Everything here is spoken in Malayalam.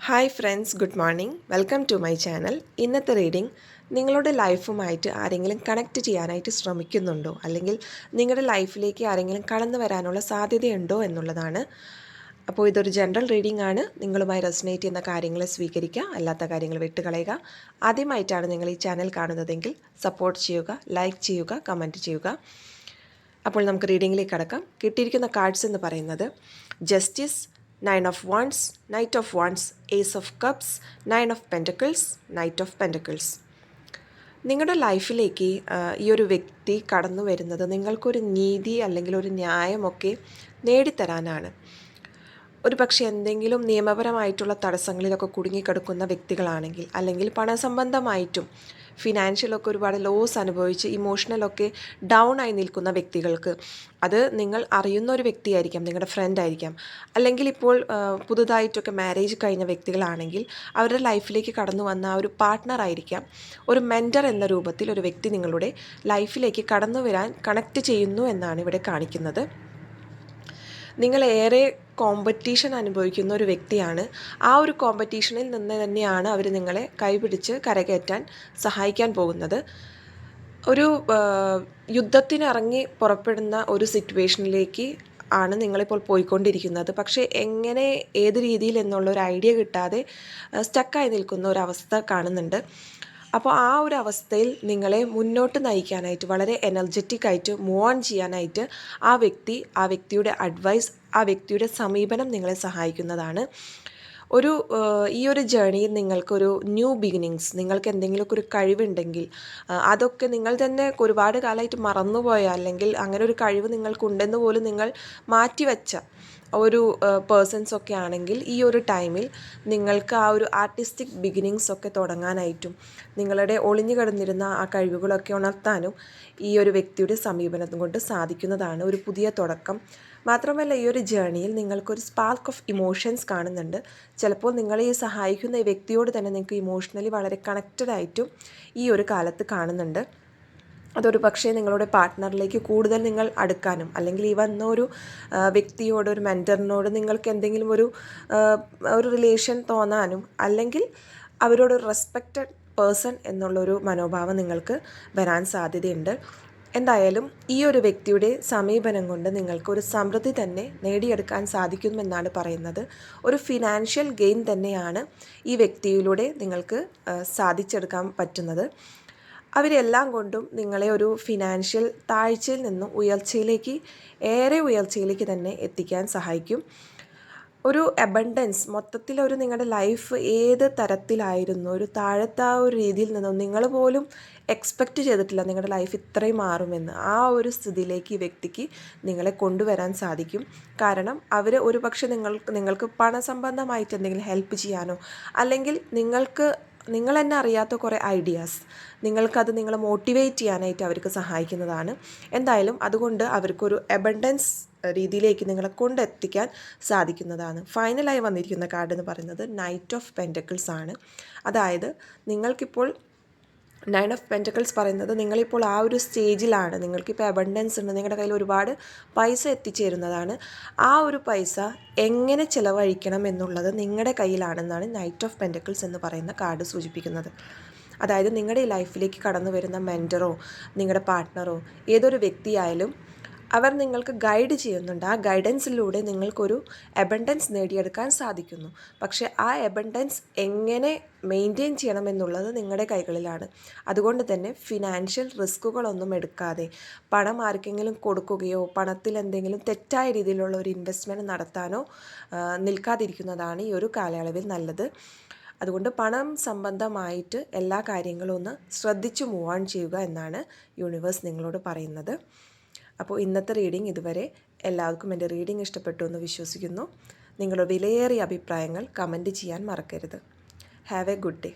Hi friends good morning welcome to my channel ഇന്നത്തെ റീഡിംഗ് നിങ്ങളുടെ ലൈഫുമായിട്ട് ആരെങ്കിലും കണക്റ്റ് ചെയ്യാനായിട്ട് ശ്രമിക്കുന്നുണ്ടോ? അല്ലെങ്കിൽ നിങ്ങളുടെ ലൈഫിലേക്ക് ആരെങ്കിലും കടന്നു വരാനുള്ള സാധ്യതയുണ്ടോ എന്നുള്ളതാണ്. അപ്പോൾ ഇതൊരു ജനറൽ റീഡിംഗ് ആണ്. നിങ്ങളുമായി റെസിനേറ്റ് ചെയ്യുന്ന കാര്യങ്ങൾ സ്വീകരിക്കുക അല്ലാത്ത കാര്യങ്ങൾ വിട്ടുകളയുക. ആദ്യമായിട്ടാണ് നിങ്ങൾ ഈ ചാനൽ കാണുന്നതെങ്കിൽ സപ്പോർട്ട് ചെയ്യുക ലൈക്ക് ചെയ്യുക കമന്റ് ചെയ്യുക. അപ്പോൾ നമുക്ക് റീഡിങ്ങിലേക്ക് കടക്കാം. കിട്ടിയിരിക്കുന്ന കാർഡ്സ് എന്ന് പറയുന്നത് justice nine of wands knight of wands ace of cups nine of pentacles knight of pentacles നിങ്ങളുടെ ലൈഫിലേക്ക് ഈ ഒരു വ്യക്തി കടന്നു വരുന്നത് നിങ്ങൾക്കൊരു നീതി അല്ലെങ്കിൽ ഒരു ന്യായമൊക്കെ നേടിത്തരാനാണ്. ഒരു പക്ഷേ എന്തെങ്കിലും നിയമപരമായിട്ടുള്ള തടസ്സങ്ങളിലൊക്കെ കുടുങ്ങിക്കിടക്കുന്ന വ്യക്തികളാണെങ്കിൽ അല്ലെങ്കിൽ പണസംബന്ധമായിട്ടും ഫിനാൻഷ്യലൊക്കെ ഒരുപാട് ലോസ് അനുഭവിച്ച് ഇമോഷണലൊക്കെ ഡൗൺ ആയി നിൽക്കുന്ന വ്യക്തികൾക്ക് അത് നിങ്ങൾ അറിയുന്ന ഒരു വ്യക്തിയായിരിക്കാം നിങ്ങളുടെ ഫ്രണ്ട് ആയിരിക്കാം. അല്ലെങ്കിൽ ഇപ്പോൾ പുതുതായിട്ടൊക്കെ മാരേജ് കഴിഞ്ഞ വ്യക്തികളാണെങ്കിൽ അവരുടെ ലൈഫിലേക്ക് കടന്നു വന്ന ആ ഒരു പാർട്ട്ണർ ആയിരിക്കാം. ഒരു മെന്റർ എന്ന രൂപത്തിൽ ഒരു വ്യക്തി നിങ്ങളുടെ ലൈഫിലേക്ക് കടന്നു വരാൻ കണക്റ്റ് ചെയ്യുന്നു എന്നാണ് ഇവിടെ കാണിക്കുന്നത്. നിങ്ങൾ ഏറെ കോമ്പറ്റീഷൻ അനുഭവിക്കുന്ന ഒരു വ്യക്തിയാണ്. ആ ഒരു കോമ്പറ്റീഷനിൽ നിന്ന് തന്നെയാണ് അവർ നിങ്ങളെ കൈപിടിച്ച് കരകയറ്റാൻ സഹായിക്കാൻ പോകുന്നത്. ഒരു യുദ്ധത്തിനിറങ്ങി പുറപ്പെടുന്ന ഒരു സിറ്റുവേഷനിലേക്ക് ആണ് നിങ്ങളിപ്പോൾ പോയിക്കൊണ്ടിരിക്കുന്നത്. പക്ഷേ എങ്ങനെ ഏത് രീതിയിൽ എന്നുള്ള ഒരു ഐഡിയ കിട്ടാതെ സ്റ്റക്കായി നിൽക്കുന്ന ഒരു അവസ്ഥ കാണുന്നുണ്ട്. അപ്പോൾ ആ ഒരു അവസ്ഥയിൽ നിങ്ങളെ മുന്നോട്ട് നയിക്കാനായിട്ട് വളരെ എനർജറ്റിക് ആയിട്ട് മൂവ് ഓൺ ചെയ്യാനായിട്ട് ആ വ്യക്തി ആ വ്യക്തിയുടെ അഡ്വൈസ് ആ വ്യക്തിയുടെ സമീപനം നിങ്ങളെ സഹായിക്കുന്നതാണ്. ഒരു ഈ ഒരു ജേണിയിൽ നിങ്ങൾക്കൊരു ന്യൂ ബിഗിനിങ്സ് നിങ്ങൾക്ക് എന്തെങ്കിലുമൊക്കെ ഒരു കഴിവുണ്ടെങ്കിൽ അതൊക്കെ നിങ്ങൾ തന്നെ ഒരുപാട് കാലമായിട്ട് മറന്നുപോയ അല്ലെങ്കിൽ അങ്ങനെ ഒരു കഴിവ് നിങ്ങൾക്കുണ്ടെന്ന് പോലും നിങ്ങൾ മാറ്റിവെച്ച ഒരു പേഴ്സൺസ് ഒക്കെ ആണെങ്കിൽ ഈ ഒരു ടൈമിൽ നിങ്ങൾക്ക് ആ ഒരു ആർട്ടിസ്റ്റിക് ബിഗിനിങ്സ് ഒക്കെ തുടങ്ങാനായിട്ടും നിങ്ങളുടെ ഒളിഞ്ഞു കിടന്നിരുന്ന ആ കഴിവുകളൊക്കെ ഉണർത്താനും ഈ ഒരു വ്യക്തിയുടെ സമീപനം കൊണ്ട് സാധിക്കുന്നതാണ് ഒരു പുതിയ തുടക്കം. മാത്രമല്ല ഈ ഒരു ജേണിയിൽ നിങ്ങൾക്കൊരു സ്പാർക്ക് ഓഫ് ഇമോഷൻസ് കാണുന്നുണ്ട്. ചിലപ്പോൾ നിങ്ങളെ ഈ സഹായിക്കുന്ന ഈ വ്യക്തിയോട് തന്നെ നിങ്ങൾക്ക് ഇമോഷണലി വളരെ കണക്റ്റഡ് ആയിട്ടും ഈ ഒരു കാലത്ത് കാണുന്നുണ്ട്. അതൊരു പക്ഷേ നിങ്ങളുടെ പാർട്ട്ണറിലേക്ക് കൂടുതൽ നിങ്ങൾ അടുക്കാനും അല്ലെങ്കിൽ ഈ വന്ന ഒരു വ്യക്തിയോട് ഒരു മെന്ററിനോട് നിങ്ങൾക്ക് എന്തെങ്കിലും ഒരു ഒരു റിലേഷൻ തോന്നാനും അല്ലെങ്കിൽ അവരോട് റെസ്പെക്റ്റഡ് പേഴ്സൺ എന്നുള്ളൊരു മനോഭാവം നിങ്ങൾക്ക് വരാൻ സാധ്യതയുണ്ട്. എന്തായാലും ഈ ഒരു വ്യക്തിയുടെ സമീപനം കൊണ്ട് നിങ്ങൾക്ക് ഒരു സമൃദ്ധി തന്നെ നേടിയെടുക്കാൻ സാധിക്കുമെന്നാണ് പറയുന്നത്. ഒരു ഫിനാൻഷ്യൽ ഗെയിൻ തന്നെയാണ് ഈ വ്യക്തിയിലൂടെ നിങ്ങൾക്ക് സാധിച്ചെടുക്കാൻ പറ്റുന്നത്. അവരെല്ലാം കൊണ്ടും നിങ്ങളെ ഒരു ഫിനാൻഷ്യൽ താഴ്ചയിൽ നിന്നും ഉയർച്ചയിലേക്ക് ഏറെ ഉയർച്ചയിലേക്ക് തന്നെ എത്തിക്കാൻ സഹായിക്കും. ഒരു അബണ്ടൻസ് മൊത്തത്തിൽ ഒരു നിങ്ങളുടെ ലൈഫ് ഏത് തരത്തിലായിരുന്നു ഒരു താഴത്തെ ആ ഒരു രീതിയിൽ നിന്നും നിങ്ങൾ പോലും എക്സ്പെക്റ്റ് ചെയ്തിട്ടില്ല നിങ്ങളുടെ ലൈഫ് ഇത്രയും മാറുമെന്ന്. ആ ഒരു സ്ഥിതിയിലേക്ക് ഈ വ്യക്തിക്ക് നിങ്ങളെ കൊണ്ടുവരാൻ സാധിക്കും. കാരണം അവർ ഒരു പക്ഷേ നിങ്ങൾക്ക് നിങ്ങൾക്ക് പണസംബന്ധമായിട്ട് എന്തെങ്കിലും ഹെൽപ്പ് ചെയ്യാനോ അല്ലെങ്കിൽ നിങ്ങൾക്ക് നിങ്ങൾ തന്നെ അറിയാത്ത കുറേ ഐഡിയാസ് നിങ്ങൾക്കത് നിങ്ങളെ മോട്ടിവേറ്റ് ചെയ്യാനായിട്ട് അവർക്ക് സഹായിക്കുന്നതാണ്. എന്തായാലും അതുകൊണ്ട് അവർക്കൊരു എബണ്ടൻസ് രീതിയിലേക്ക് നിങ്ങളെ കൊണ്ടെത്തിക്കാൻ സാധിക്കുന്നതാണ്. ഫൈനലായി വന്നിരിക്കുന്ന കാർഡ് എന്ന് പറയുന്നത് നൈറ്റ് ഓഫ് പെന്റക്കിൾസ് ആണ്. അതായത് നിങ്ങൾക്കിപ്പോൾ നയൻ ഓഫ് പെന്റക്കിൾസ് പറയുന്നത് നിങ്ങളിപ്പോൾ ആ ഒരു സ്റ്റേജിലാണ് നിങ്ങൾക്കിപ്പോൾ അബണ്ടൻസ് ഉണ്ട് നിങ്ങളുടെ കയ്യിൽ ഒരുപാട് പൈസ എത്തിച്ചേരുന്നതാണ്. ആ ഒരു പൈസ എങ്ങനെ ചിലവഴിക്കണം എന്നുള്ളത് നിങ്ങളുടെ കയ്യിലാണെന്നാണ് നൈറ്റ് ഓഫ് പെന്റക്കിൾസ് എന്ന് പറയുന്ന കാർഡ് സൂചിപ്പിക്കുന്നത്. അതായത് നിങ്ങളുടെ ലൈഫിലേക്ക് കടന്നു വരുന്ന മെന്ററോ നിങ്ങളുടെ പാർട്ട്ണറോ ഏതൊരു വ്യക്തിയായാലും അവർ നിങ്ങൾക്ക് ഗൈഡ് ചെയ്യുന്നുണ്ട്. ആ ഗൈഡൻസിലൂടെ നിങ്ങൾക്കൊരു എബണ്ടൻസ് നേടിയെടുക്കാൻ സാധിക്കുന്നു. പക്ഷേ ആ എബണ്ടൻസ് എങ്ങനെ മെയിന്റെയിൻ ചെയ്യണമെന്നുള്ളത് നിങ്ങളുടെ കൈകളിലാണ്. അതുകൊണ്ട് തന്നെ ഫിനാൻഷ്യൽ റിസ്കുകളൊന്നും എടുക്കാതെ പണം ആർക്കെങ്കിലും കൊടുക്കുകയോ പണത്തിൽ എന്തെങ്കിലും തെറ്റായ രീതിയിലുള്ള ഒരു ഇൻവെസ്റ്റ്മെന്റ് നടത്താനോ നിൽക്കാതിരിക്കുന്നതാണ് ഈ ഒരു കാലയളവിൽ നല്ലത്. അതുകൊണ്ട് പണം സംബന്ധമായിട്ട് എല്ലാ കാര്യങ്ങളും ഒന്ന് ശ്രദ്ധിച്ചു മൂവ് ഓൺ ചെയ്യുക എന്നാണ് യൂണിവേഴ്സ് നിങ്ങളോട് പറയുന്നത്. അപ്പോൾ ഇന്നത്തെ റീഡിംഗ് ഇതുവരെ എല്ലാവർക്കും എന്റെ റീഡിംഗ് ഇഷ്ടപ്പെട്ടു എന്ന് വിശ്വസിക്കുന്നു. നിങ്ങളുടെ വിലയേറിയ അഭിപ്രായങ്ങൾ കമന്റ് ചെയ്യാൻ മറക്കരുത്. Have a good day.